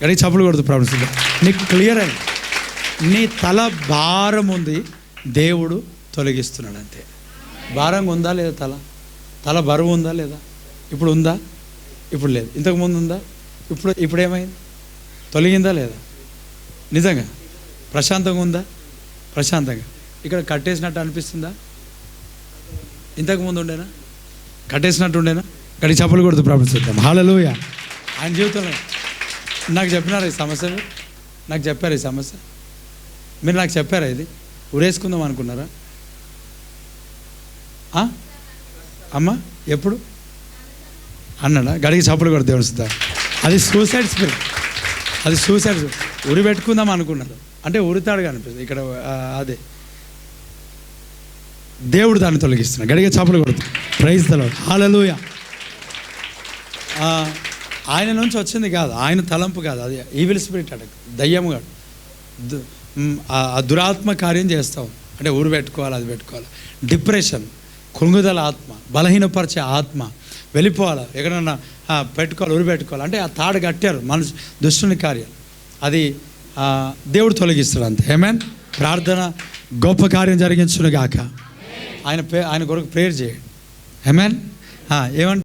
కానీ చప్పులు కొడుతు ప్రాబ్లమ్స్ నీకు క్లియర్ అయింది. నీ తల భారం ఉంది. దేవుడు తొలగిస్తున్నాడు అంతే. భారంగా ఉందా లేదా తల? తల బరువు ఉందా లేదా? ఇప్పుడు ఉందా? ఇప్పుడు లేదు. ఇంతకు ముందు ఉందా? ఇప్పుడు ఇప్పుడు ఏమైంది? తొలగిందా లేదా? నిజంగా? ప్రశాంతంగా ఉందా? ప్రశాంతంగా. ఇక్కడ కట్టేసినట్టు అనిపిస్తుందా? ఇంతకుముందు ఉండేనా? కట్టేసినట్టు ఉండేనా? గడి చప్పులు కొడుతూ ప్రాబ్లమ్స్ చూద్దాం హాలలోయ ఆయన జీవితంలో నాకు చెప్పినారు ఈ సమస్యలు నాకు చెప్పారు ఈ సమస్య? మీరు నాకు చెప్పారా ఇది? ఉరేసుకుందాం అనుకున్నారా? అమ్మ అమ్మా ఎప్పుడు? అన్నాడా? గడికి చప్పులు దేవుడు వస్తుందా అది సూసైడ్ స్పిరిట్ అది సూసైడ్ ఉరి పెట్టుకుందాం అనుకున్నారు. అంటే ఉరితాడుగా అనిపిస్తుంది. ఇక్కడ అదే. దేవుడు దాన్ని తొలగిస్తున్నాడు. గడిగే చప్పులు కొడుతుంది ప్రైజ్ తల హాలలుయ ఆయన నుంచి వచ్చింది కాదు ఆయన తలంపు కాదు అది ఈవిల్ స్పిరిట్ అట దయ్యం కాదు. ఆ- దురాత్మ కార్యం చేస్తాం. అంటే ఊరు పెట్టుకోవాలి అది పెట్టుకోవాలి. డిప్రెషన్ కృంగుదల ఆత్మ బలహీనపరిచే ఆత్మ వెళ్ళిపోవాలి. ఎక్కడన్నా పెట్టుకోవాలి ఊరు పెట్టుకోవాలి. అంటే ఆ తాడు కట్టారు మనిషి దుష్టుని కార్యం. అది దేవుడు తొలగిస్తాడు అంతే. ఏమేన్ ప్రార్థన గొప్ప కార్యం జరిగించును గాక ఆయన ఆయన కొరకు ప్రేయర్ చేయండి. ఏమేన్ ఏమంటే